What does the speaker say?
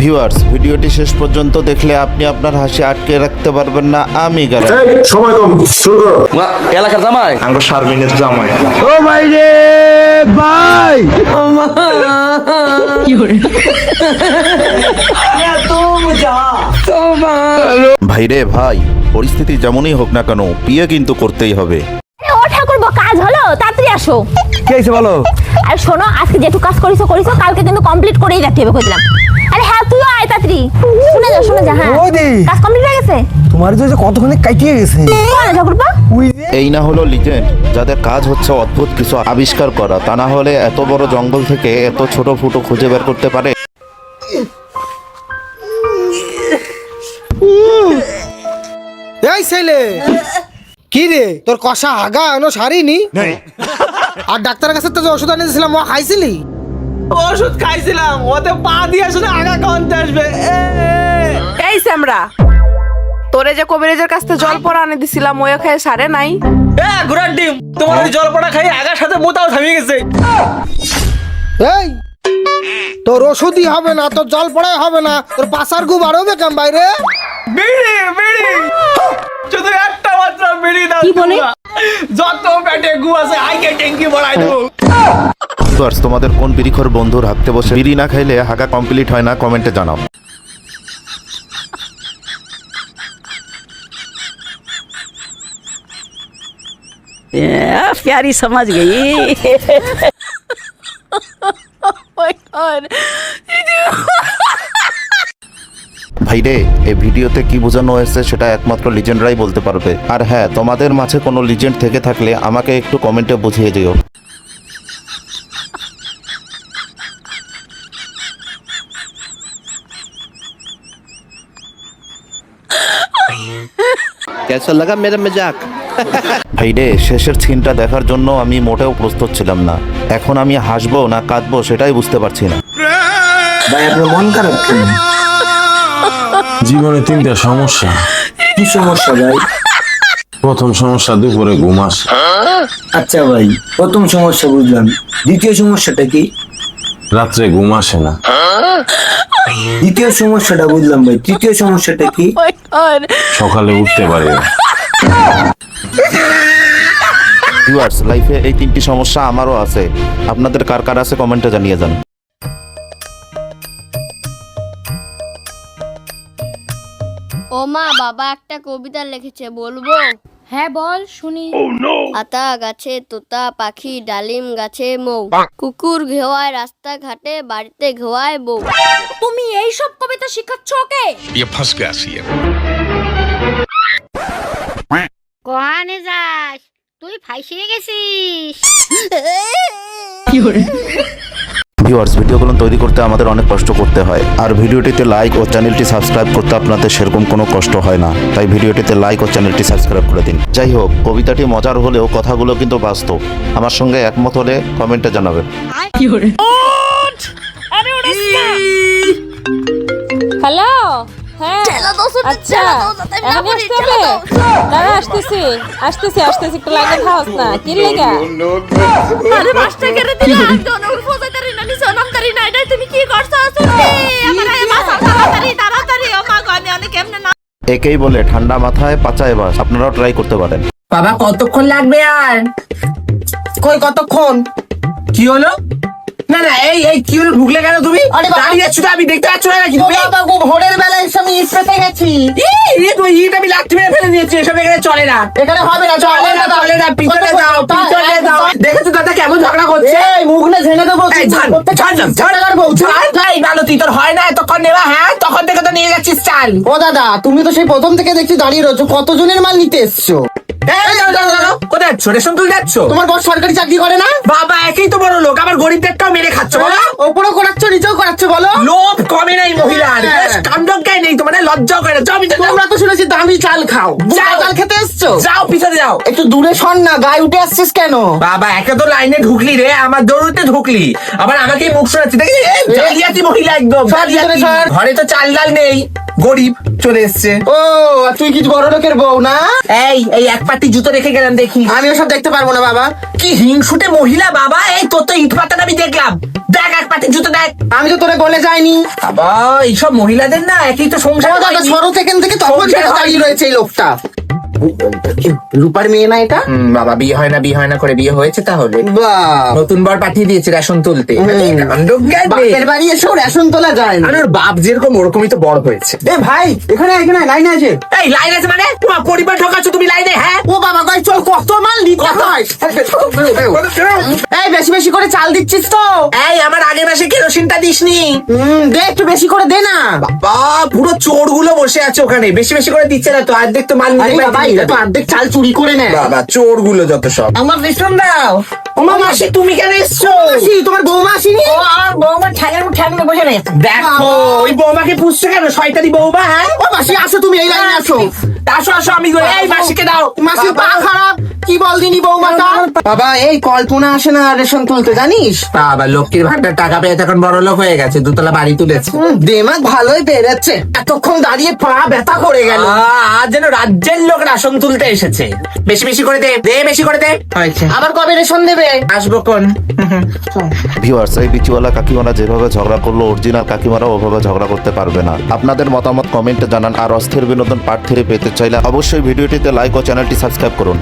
Viewers ভিডিওটি শেষ পর্যন্ত দেখলে আপনি আপনার হাসি আটকে রাখতে পারবেন না। আমি সময় কম শুরু করো। এলাকার জামাই? আঙ্গ শারমিনের জামাই। ও ভাই রে ভাই! ভাই রে ভাই পরিস্থিতি যেমনই হোক না কেন বিয়ে কিন্তু করতেই হবে। ও ঠাকুর কাজ হলো? তাড়াতাড়ি আসো। কি হয়েছে বলো? আর শোনো আজকে যেটু কাজ করিছো করিছো কালকে কিন্তু কমপ্লিট করেই রাখতে হবে কইলাম আয় তাড়াতাড়ি। শুনে যা শুনে যা হ্যাঁ। বৌদি। কাজ কমপ্লিট হয়ে গেছে? তোমার যে কতক্ষণে কাটিয়ে গেছে। কোন ঠাকুরপা? এই না হলো লিজেন্ড যাদের কাজ হচ্ছে অদ্ভুত কিছু আবিষ্কার করা তা না হলে এত বড় জঙ্গল থেকে এত ছোট ফুটো খুঁজে বের করতে পারে। এই ছেলে কি রে তোর কষা হাগা এনো সারিনি? আর ডাক্তারের কাছে তো ওষুধ এনেছিলাম ও খাইছিলি? ওষুধ খাইছিলাম ওতে পা দিয়ে শুনে আগা কনতে আসবে। এই স্যামরা তোরে যে কবিরাজের কাছ থেকে জল পড়া আনে দিছিলাম ওই খেয়ে সারে নাই। এ ঘোড়ার ডিম তোমার ওই জলপড়া খাই আগার সাথে মোতাও থামিয়ে গেছে। এই তোর ওষুধই হবে না তোর জল পড়াই হবে না তোর পাশার গু বাড়বে কেন বাইরে? বিড়ি বিড়ি। শুধু একটা মাত্র বিড়ি দাও কি বলে? যত পেটে গু আছে আইকে ট্যাঙ্কি বড়াই দেবো। ভিউয়ার্স তোমাদের কোন বিরিখর বন্ধুর হাঁকতে বসে বিড়ি না খাইলে হাঁকা কমপ্লিট হয় না কমেন্টে জানাও प्यारी समझ गई ভাইরে এই ভিডিওতে কি বোঝানো হয়েছে সেটা একমাত্র লিজেন্ডরাই বলতে পারবে আর হ্যাঁ তোমাদের মাঝে কোনো লিজেন্ড থেকে থাকলে আমাকে একটু কমেন্টে বুঝিয়ে দিও কেসা লাগা মেরে মজাক ভাই রে শেষের সিনটা দেখার জন্য আমি মোটেও প্রস্তুত ছিলাম না। এখন আমি হাসবো না কাঁদবো সেটাই বুঝতে পারছি না। ভাই আপনার মন খারাপ কেন? জীবনে তিনটা সমস্যা। কি সমস্যা ভাই? প্রথম সমস্যা দুপুরে ঘুমাস আচ্ছা ভাই প্রথম সমস্যা বুঝলাম। দ্বিতীয় সমস্যাটা কি? রাত্রে ঘুম আসে না। দ্বিতীয় সমস্যাটা বুঝলাম ভাই। তৃতীয় সমস্যাটা কি? সকালে উঠতে পারি। না ভিউয়ার্স লাইফে এই তিনটি সমস্যা আমারও আছে। আপনাদের কার কার আছে কমেন্টে জানিয়ে যান। ও মা বাবা একটা কবিতা লিখেছে বলব? হ্যাঁ বল শুনি। আতা গাছে তোতা পাখি ডালিম গাছে মৌ। কুকুর ঘেওয়ায় রাস্তা ঘাটে বাড়িতে ঘেওয়ায় বউ। তুমি এই সব কবিতা শিখাচ্ছ ওকে? কোহানে যাস তুই ফাইসিয়ে গেছিস। ভিউয়ার্স ভিডিওগুলো তৈরি করতে আমাদের অনেক কষ্ট করতে হয়। আর ভিডিওটিতে লাইক ও চ্যানেলটি সাবস্ক্রাইব করতে আপনাদের সেরকম কোনো কষ্ট হয় না। তাই ভিডিওটিতে লাইক ও চ্যানেলটি সাবস্ক্রাইব করে দিন। যাই হোক কবিতাটি মজার হলেও কথাগুলো কিন্তু বাস্তব। আমার সঙ্গে একমত হলে কমেন্টে জানাবেন। হ্যালো হ্যাঁ। আচ্ছা। আসতেছি আসতেছি আসতেছি একটু লাগে খাওয়াস না। কি লেগা? আরে দিলা দোনো না নিছো না এটা তুমি কি করছ? আমার মাছ তাড়াতাড়ি তাড়াতাড়ি ও মা গো আমি অনেক কেমনে না একেই বলে ঠান্ডা মাথায় পাচায় বাস আপনারাও ট্রাই করতে পারেন। বাবা কতক্ষণ লাগবে আর? কই কতক্ষণ? কি হলো? না না এই এই কি ঢুকলে কেন তুমি? দাঁড়িয়ে আছো তো আমি দেখতে পাচ্ছ না নাকি তুমি? ভোরের বেলায় এসে আমি ইস্পেতে গেছি। ই তুই ইট আমি লাঠি মেরে ফেলে দিয়েছি এসব এখানে চলে না। এখানে হবে না চলে না চলে না পিছনে দাও পিছনে দাও। দেখেছ দাদা কেমন ঝগড়া করছে? এই মুখ না ঝেড়ে দেবো এই ছাড় ছাড় ছাড় আর বউ ছাড় তাই ভালো তুই তোর হয় না এতক্ষণ নেওয়া হ্যাঁ? তখন থেকে তো নিয়ে যাচ্ছিস চাল। ও দাদা তুমি তো সেই প্রথম থেকে দেখছি দাঁড়িয়ে রয়েছো কতজনের মাল নিতে এসছো? কোথায় যাচ্ছ? রেশন তুলে যাচ্ছ? তোমার বস সরকারি চাকরি করে না? বাবা একেই তো বড় লোক। আবার গরিবদেরটাও মেরে খাচ্ছ বলো। ওপরেও করাচ্ছ নিচেও করাচ্ছ বলো। লোভ কমে নাই মহিলার হ্যাঁ। কাণ্ডজ্ঞায় নেই তোমাদের লজ্জা করে না। তোমরা তো শুনেছি দামি চাল খাও। চাল খেতে এসছো? যাও। পিছনে যাও। একটু দূরে সর না গায়ে উঠে আসছিস কেন? বাবা একে তো লাইনে ঢুকলি রে আমার দৌড়তে ঢুকলি। আবার আমাকেই মুখ শোনাচ্ছি দেখি জালিয়াতি মহিলা একদম। ঘরে তো চাল ডাল নেই গরিব চলে এসছে। ও তুই কি বড় লোকের বউ না? এই এই এক পাটি জুতো রেখে গেলাম দেখি। আমি ওসব দেখতে পারব না বাবা। কি হিংসুটে মহিলা বাবা? এই তোর তো ইট পাতাটা আমি দেখলাম। দেখ এক পাটি জুতো দেখ। আমি তো তোরে বলে যাইনি। বাবা এইসব মহিলাদের না একই তো সংসার। সরো থেকে থেকে তখন দাঁড়িয়ে রয়েছে এই লোকটা। রূপার মেয়ে না এটা? বাবা বিয়ে হয় না বিয়ে হয় না করে বিয়ে হয়েছে তাহলে। নতুন বর পাঠিয়ে দিয়েছে রেশন তুলতে। বাপের বাড়ি এসেও রেশন তোলা যায় না। আর ওর বাপ যেরকম ওরকমই তো বড় হয়েছে। এ ভাই এখানে এখানে লাইন আছে। এই লাইন আছে মানে? তোমার পরিবার তুমি লাইনে হ্যাঁ? ও বাবা গাই চল কত মাল নিতে হয়? এই বেশি বেশি করে চাল দিচ্ছিস তো। এই আমার আগের মাসে কেরোসিনটা দিসনি। হুম দে একটু বেশি করে দে না। বাবা পুরো চোরগুলো বসে আছে ওখানে। বেশি বেশি করে দিচ্ছে না তো অর্ধেক তো মাল নিতে পারছি এটা তো অর্ধেক চাল চুরি করে নেয়। বাবা চোরগুলো যত সব। আমার রেশন দাও। ওমা মাসি তুমি কেন এসছো? মাসি তোমার বৌমা আসেনি? ও আমার বৌমা ঠ্যাঙের ঠ্যাঙে বসে নেই দেখো ওই বৌমাকে পুষছে কেন? শয়তানি বৌমা হ্যাঁ? ও মাসি আসো তুমি এই লাইনে আসো। আসো আসো আমি এই মাসিকে দাও। মাসি পা খারাপ। কি বল দিনি বৌমাটা? বাবা এই কল্পনা আসে না রেশন তুলতে জানিস? বাবা লক্ষ্মীর ভান্ডার টাকা পেয়ে তখন বড় লোক হয়ে গেছে দুতলা বাড়ি তুলেছে। দেমাগ ভালোই বেড়েছে এতক্ষণ দাঁড়িয়ে পা ব্যথা করে গেল। আজ যেন রাজ্যের লোক রেশন তুলতে এসেছে। বেশি বেশি করে দে দে বেশি করে দে। আবার কবে রেশন দেবে? আসব কোন? ভিউয়ার্স এই বিচিওয়ালা কাকিমারা যেভাবে ঝগড়া করল অরিজিনাল কাকিমারা ওভাবে ঝগড়া করতে পারবে না। আপনাদের মতামত কমেন্টে জানান আর অস্থির বিনোদন পার্ট থ্রি পেতে চাইলে অবশ্যই ভিডিওটিতে লাইক ও চ্যানেলটি সাবস্ক্রাইব করুন।